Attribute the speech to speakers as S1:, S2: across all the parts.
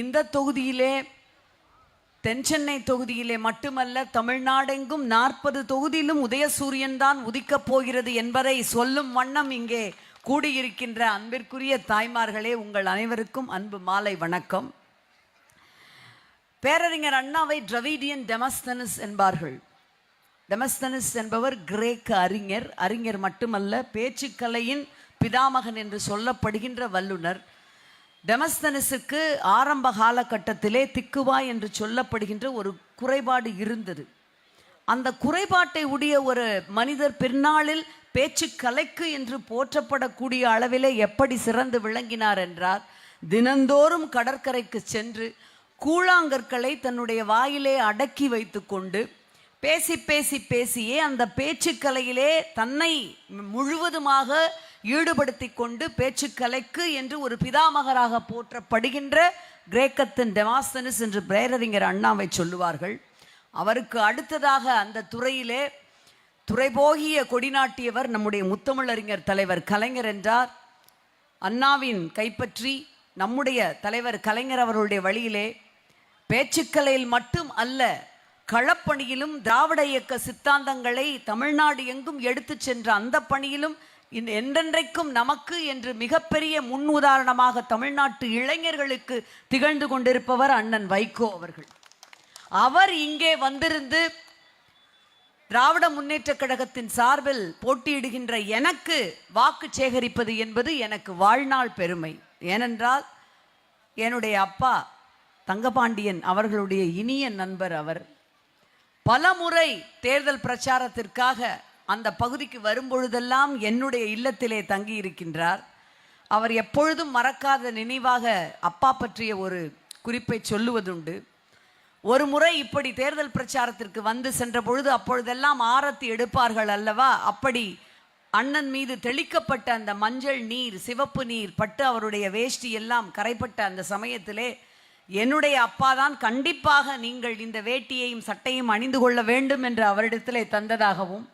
S1: இந்த தொகுதியிலே தென்சென்னை தொகுதியிலே மட்டுமல்ல தமிழ்நாடெங்கும் நாற்பது தொகுதியிலும் உதயசூரியன் தான் உதிக்கப் போகிறது என்பதை சொல்லும் வண்ணம் இங்கே கூடியிருக்கின்ற அன்பிற்குரிய தாய்மார்களே உங்கள் அனைவருக்கும் அன்பு மாலை வணக்கம். பேரறிஞர் அண்ணாவை டிரவிடியன் டெமஸ்தனஸ் என்பார்கள். டெமஸ்தனஸ் என்பவர் கிரேக்க அறிஞர். அறிஞர் மட்டுமல்ல பேச்சுக்கலையின் பிதாமகன் என்று சொல்லப்படுகின்ற வல்லுனர் டெமஸ்தனஸுக்கு ஆரம்ப காலகட்டத்திலே திக்குவாய் என்று சொல்லப்படுகின்ற ஒரு குறைபாடு இருந்தது. அந்த குறைபாட்டை உடைய ஒரு மனிதர் பின்னாளில் பேச்சு கலைக்கு என்று போற்றப்படக்கூடிய அளவிலே எப்படி சிறந்து விளங்கினார் என்றார். தினந்தோறும் கடற்கரைக்கு சென்று கூழாங்கற்களை தன்னுடைய வாயிலே அடக்கி வைத்துக்கொண்டு பேசி பேசி பேசியே அந்த பேச்சுக்கலையிலே தன்னை முழுவதுமாக ஈடுபடுத்தி கொண்டு பேச்சுக்கலைக்கு என்று ஒரு பிதாமகராக போற்றப்படுகின்ற கிரேக்கத்தின் டெமாஸ்தனிஸ் என்று பேரறிஞர் அண்ணாவை சொல்லுவார்கள். அவருக்கு அடுத்ததாக அந்த துறையிலே துறைபோகிய கொடிநாட்டியவர் நம்முடைய முத்தமிழறிஞர் தலைவர் கலைஞர் என்றார். அண்ணாவின் கைப்பற்றி நம்முடைய தலைவர் கலைஞர் அவர்களுடைய வழியிலே பேச்சுக்கலையில் மட்டும் அல்ல களப்பணியிலும் திராவிட இயக்க சித்தாந்தங்களை தமிழ்நாடு எங்கும் எடுத்து சென்ற அந்த பணியிலும் இந்த என்றென்றைக்கும் நமக்கு என்று மிகப்பெரிய முன் உதாரணமாக தமிழ்நாட்டு இளைஞர்களுக்கு திகழ்ந்து கொண்டிருப்பவர் அண்ணன் வைகோ அவர்கள். அவர் இங்கே வந்திருந்து திராவிட முன்னேற்ற கழகத்தின் சார்பில் போட்டியிடுகின்ற எனக்கு வாக்கு சேகரிப்பது என்பது எனக்கு வாழ்நாள் பெருமை. ஏனென்றால் என்னுடைய அப்பா தங்கபாண்டியன் அவர்களுடைய இனிய நண்பர் அவர். பலமுறை தேர்தல் பிரச்சாரத்திற்காக அந்த பகுதிக்கு வரும்பொழுதெல்லாம் என்னுடைய இல்லத்திலே தங்கி இருக்கின்றார் அவர் எப்பொழுதும் மறக்காத நினைவாக அப்பா பற்றிய ஒரு குறிப்பை சொல்லுவதுண்டு. ஒரு முறை இப்படி தேர்தல் பிரச்சாரத்திற்கு வந்து சென்ற பொழுது அப்பொழுதெல்லாம் ஆரத்தி எடுப்பார்கள் அல்லவா? அப்படி அண்ணன் மீது தெளிக்கப்பட்ட அந்த மஞ்சள் நீர் சிவப்பு நீர் பட்டு அவருடைய வேஷ்டி எல்லாம் கரைப்பட்ட அந்த சமயத்திலே என்னுடைய அப்பா தான் கண்டிப்பாக நீங்கள் இந்த வேட்டியையும் சட்டையும் அணிந்து கொள்ள வேண்டும் என்று அவரிடத்திலே தந்ததாகவும்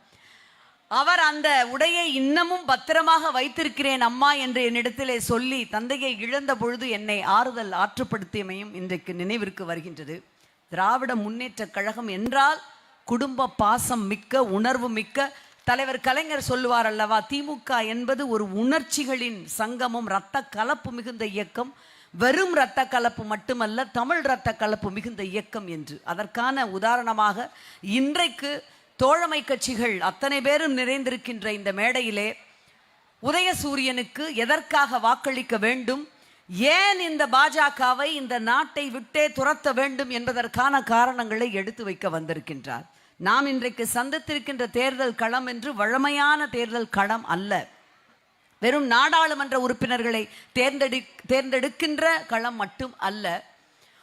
S1: அவர் அந்த உடையை இன்னமும் பத்திரமாக வைத்திருக்கிறேன் அம்மா என்று என்னிடத்திலே சொல்லி தந்தையை இழந்த பொழுது என்னை ஆறுதல் ஆற்றுப்படுத்தியமையும் இன்றைக்கு நினைவிற்கு வருகின்றது. திராவிட முன்னேற்ற கழகம் என்றால் குடும்ப பாசம் மிக்க உணர்வு மிக்க. தலைவர் கலைஞர் சொல்லுவார் அல்லவா திமுக என்பது ஒரு உணர்ச்சிகளின் சங்கமும் இரத்த கலப்பு மிகுந்த இயக்கம். வெறும் இரத்த கலப்பு மட்டுமல்ல தமிழ் இரத்த கலப்பு மிகுந்த இயக்கம் என்று. அதற்கான உதாரணமாக இன்றைக்கு தோழமை கட்சிகள் அத்தனை பேரும் நிறைந்திருக்கின்ற இந்த மேடையிலே உதயசூரியனுக்கு எதற்காக வாக்களிக்க வேண்டும்? ஏன் இந்த பாஜகவை இந்த நாட்டை விட்டே துரத்த வேண்டும் என்பதற்கான காரணங்களை எடுத்து வைக்க வந்திருக்கின்றார். நாம் இன்றைக்கு சந்தித்திருக்கின்ற தேர்தல் களம் என்று வழமையான தேர்தல் களம் அல்ல. வெறும் நாடாளுமன்ற உறுப்பினர்களை தேர்ந்தெடு தேர்ந்தெடுக்கின்ற களம் மட்டும் அல்ல.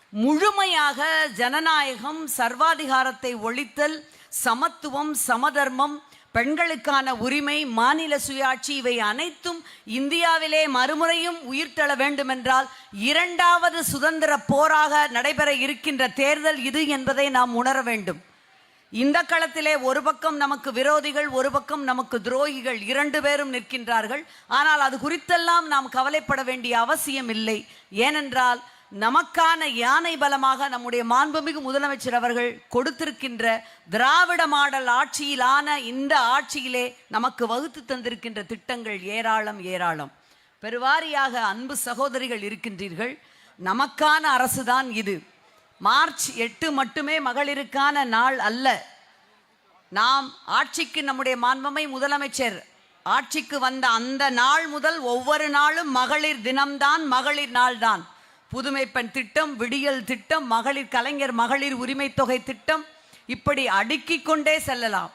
S1: முழுமையாக ஜனநாயகம் சர்வாதிகாரத்தை ஒழித்தல் சமத்துவம் சமதர்மம் பெண்களுக்கான உரிமை மாநில சுயாட்சி இவை அனைத்தும் இந்தியாவிலே மறுமுறையும் உயிர்த்தெழ வேண்டுமென்றால் இரண்டாவது சுதந்திர போராக நடைபெற இருக்கின்ற தேர்தல் இது என்பதை நாம் உணர வேண்டும். இந்த களத்திலே ஒரு பக்கம் நமக்கு விரோதிகள் ஒரு பக்கம் நமக்கு துரோகிகள் இரண்டு பேரும் நிற்கின்றார்கள். ஆனால் அது குறித்தெல்லாம் நாம் கவலைப்பட வேண்டிய அவசியம் இல்லை. ஏனென்றால் நமக்கான யானை பலமாக நம்முடைய மாண்புமிகு முதலமைச்சர் அவர்கள் கொடுத்திருக்கின்ற திராவிட மாடல் ஆட்சியிலான இந்த ஆட்சியிலே நமக்கு வகுத்து தந்திருக்கின்ற திட்டங்கள் ஏராளம் ஏராளம். பெருவாரியாக அன்பு சகோதரிகள் இருக்கின்றீர்கள். நமக்கான அரசுதான் இது. மார்ச் எட்டு மட்டுமே மகளிருக்கான நாள் அல்ல. நாம் ஆட்சிக்கு நம்முடைய மாண்பமை முதலமைச்சர் ஆட்சிக்கு வந்த அந்த நாள் முதல் ஒவ்வொரு நாளும் மகளிர் தினம்தான் மகளிர் நாள்தான். புதுமைப்பெண் திட்டம் விடியல் திட்டம் மகளிர் கலைஞர் மகளிர் உரிமை தொகை திட்டம் இப்படி அடுக்கிக் கொண்டே செல்லலாம்.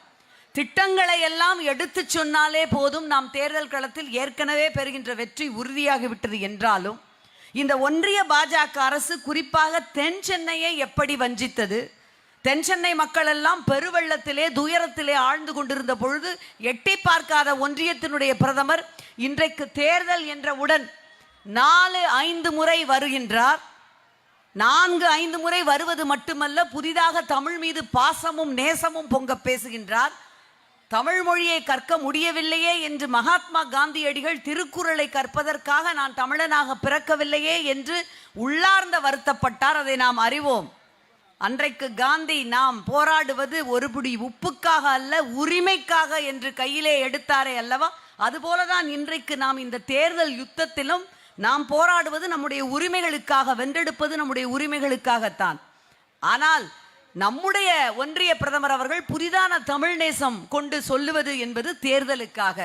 S1: திட்டங்களை எல்லாம் எடுத்து சொன்னாலே போதும் நாம் தேர்தல் களத்தில் ஏற்கனவே பெறுகின்ற வெற்றி உறுதியாகிவிட்டது என்றாலும் இந்த ஒன்றிய பாஜக அரசு குறிப்பாக தென் சென்னையை எப்படி வஞ்சித்தது? தென் சென்னை மக்கள் எல்லாம் பெருவெள்ளத்திலே துயரத்திலே ஆழ்ந்து கொண்டிருந்த பொழுது எட்டி பார்க்காத ஒன்றியத்தினுடைய பிரதமர் இன்றைக்கு தேர்தல் என்றவுடன் நாலு ஐந்து முறை வருகின்றார். நான்கு ஐந்து முறை வருவது மட்டுமல்ல புதிதாக தமிழ் மீது பாசமும் நேசமும் பொங்க பேசுகின்றார். தமிழ் மொழியை கற்க முடியவில்லையே என்று மகாத்மா காந்தியடிகள் திருக்குறளை கற்பதற்காக நான் தமிழனாக பிறக்கவில்லையே என்று உள்ளார்ந்த வருத்தப்பட்டார். அதை நாம் அறிவோம். அன்றைக்கு காந்தி நாம் போராடுவது ஒருபடி உப்புக்காக அல்ல உரிமைக்காக என்று கையிலே எடுத்தாரே அல்லவா? அதுபோலதான் இன்றைக்கு நாம் இந்த தேர்தல் யுத்தத்திலும் நாம் போராடுவது நம்முடைய உரிமைகளுக்காக வென்றெடுப்பது நம்முடைய உரிமைகளுக்காகத்தான். ஆனால் நம்முடைய ஒன்றிய பிரதமர் அவர்கள் புதிதான தமிழ் நேசம் கொண்டு சொல்லுவது என்பது தேர்தலுக்காக.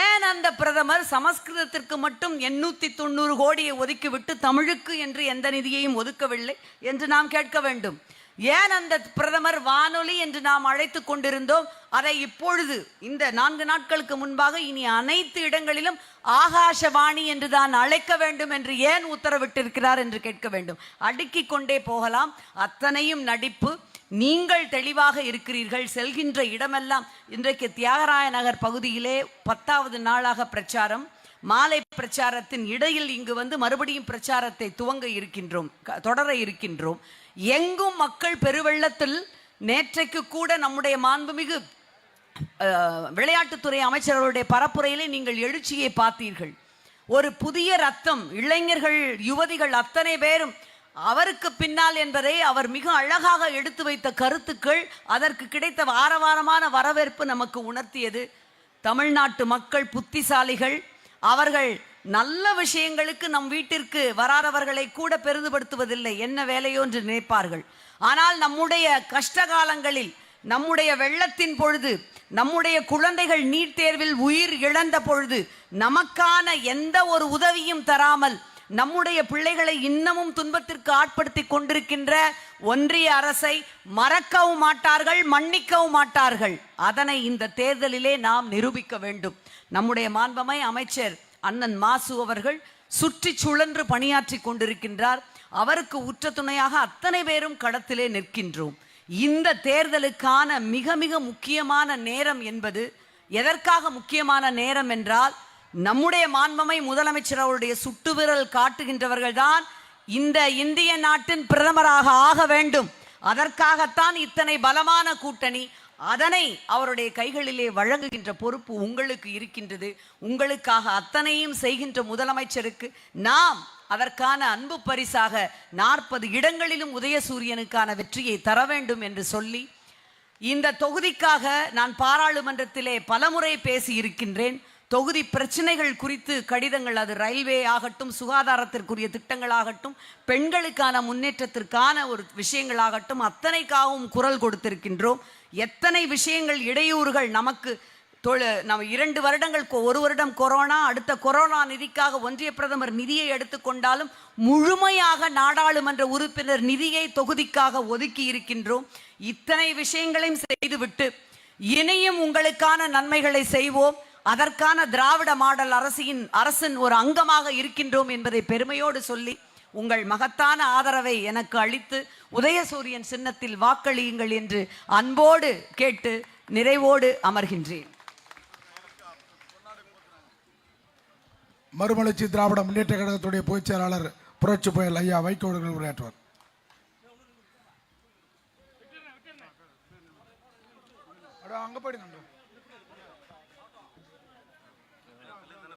S1: ஏன் அந்த பிரதமர் சமஸ்கிருதத்திற்கு மட்டும் எண்ணூத்தி தொண்ணூறு கோடியை ஒதுக்கிவிட்டு தமிழுக்கு என்று எந்த நிதியையும் ஒதுக்கவில்லை என்று நாம் கேட்க வேண்டும். ஏன் அந்த பிரதமர் வானொலி என்று நாம் அழைத்து கொண்டிருந்தோம்? அதை இப்பொழுது இந்த நான்கு நாட்களுக்கு முன்பாக இனி அனைத்து இடங்களிலும் ஆகாஷவாணி என்று தான் அழைக்க வேண்டும் என்று ஏன் உத்தரவிட்டிருக்கிறார் என்று கேட்க வேண்டும். அடுக்கிக் கொண்டே போகலாம். அத்தனையும் நடிப்பு. நீங்கள் தெளிவாக இருக்கிறீர்கள். செல்கின்ற இடமெல்லாம் இன்றைக்கு தியாகராய நகர் பகுதியிலே பத்தாவது நாளாக பிரச்சாரம். மாலை பிரச்சாரத்தின் இடையில் இங்கு வந்து மறுபடியும் பிரச்சாரத்தை துவங்க இருக்கின்றோம் தொடர இருக்கின்றோம். எங்கும் மக்கள் பெருவெள்ளத்தில் நேற்றைக்கு கூட நம்முடைய மாண்புமிகு விளையாட்டுத்துறை அமைச்சர்களுடைய பரப்புரையிலே நீங்கள் எழுச்சியை பார்த்தீர்கள். ஒரு புதிய ரத்தம் இளைஞர்கள் யுவதிகள் அத்தனை பேரும் அவருக்கு பின்னால் என்பதை அவர் மிக அழகாக எடுத்து வைத்த கருத்துக்கள் அதற்கு கிடைத்த வாரவாரமான வரவேற்பு நமக்கு உணர்த்தியது. தமிழ்நாட்டு மக்கள் புத்திசாலிகள் அவர்கள் நல்ல விஷயங்களுக்கு நம் வீட்டிற்கு வராதவர்களை கூட பெரிதுபடுத்துவதில்லை. என்ன வேலையோ என்று நினைப்பார்கள். ஆனால் நம்முடைய கஷ்ட காலங்களில் நம்முடைய வெள்ளத்தின் பொழுது நம்முடைய குழந்தைகள் நீட் தேர்வில் உயிர் இழந்த பொழுது நமக்கான எந்த ஒரு உதவியும் தராமல் நம்முடைய பிள்ளைகளை இன்னமும் துன்பத்திற்கு ஆட்படுத்தி கொண்டிருக்கின்ற ஒன்றிய அரசை மறக்கவும் மாட்டார்கள் மன்னிக்கவும் மாட்டார்கள். அதனை இந்த தேர்தலிலே நாம் நிரூபிக்க வேண்டும். நம்முடைய மாண்பமை அமைச்சர் அண்ணன் மாசு அவர்கள் சுற்றி சுழன்று பணியாற்றி கொண்டிருக்கின்றார். அவருக்கு உற்ற துணையாக அத்தனை பேரும் களத்திலே நிற்கின்றோம். இந்த தேர்தலுக்கான மிக மிக முக்கியமான நேரம் என்பது எதற்காக முக்கியமான நேரம் என்றால் நம்முடைய மாண்பமை முதலமைச்சர் அவருடைய சுட்டுவிரல் காட்டுகின்றவர்கள் காட்டுகின்றவர்கள்தான் இந்த இந்திய நாட்டின் பிரதமராக ஆக வேண்டும். அதற்காகத்தான் இத்தனை பலமான கூட்டணி அதனை அவருடைய கைகளிலே வழங்குகின்ற பொறுப்பு உங்களுக்கு இருக்கின்றது. உங்களுக்காக அத்தனையும் செய்கின்ற முதலமைச்சருக்கு நாம் அதற்கான அன்பு பரிசாக நாற்பது இடங்களிலும் உதயசூரியனுக்கான வெற்றியை தர வேண்டும் என்று சொல்லி இந்த தொகுதிக்காக நான் பாராளுமன்றத்திலே பலமுறை பேசி இருக்கின்றேன் தொகுதி பிரச்சனைகள் குறித்து கடிதங்கள் அது ரயில்வே ஆகட்டும் சுகாதாரத்திற்குரிய திட்டங்களாகட்டும் பெண்களுக்கான முன்னேற்றத்திற்கான ஒரு விஷயங்களாகட்டும் அத்தனைக்காகவும் குரல் கொடுத்திருக்கின்றோம். எத்தனை விஷயங்கள் இடையூறுகள் நமக்கு தொழு நம்ம இரண்டு வருடங்கள் கொ- ஒரு வருடம் கொரோனா அடுத்த கொரோனா நிதிக்காக ஒன்றிய பிரதமர் நிதியை எடுத்துக்கொண்டாலும் முழுமையாக நாடாளுமன்ற உறுப்பினர் நிதியை தொகுதிக்காக ஒதுக்கி இருக்கின்றோம். இத்தனை விஷயங்களையும் செய்துவிட்டு இனியும் உங்களுக்கான நன்மைகளை செய்வோம். அதற்கான திராவிட மாடல் அரசின் அரசின் ஒரு அங்கமாக இருக்கின்றோம் என்பதை பெருமையோடு சொல்லி உங்கள் மகத்தான ஆதரவை எனக்கு அளித்து உதயசூரியன் சின்னத்தில் வாக்களியுங்கள் என்று அன்போடு கேட்டு நிறைவோடு அமர்கின்றேன்.
S2: மறுமலர்ச்சி திராவிட முன்னேற்ற கழகத்துடைய பொதுச் செயலாளர் புரட்சி புயல் ஐயா வைகோ அவர்கள் உரையாற்றுவார். அட, அங்க போயிடுங்க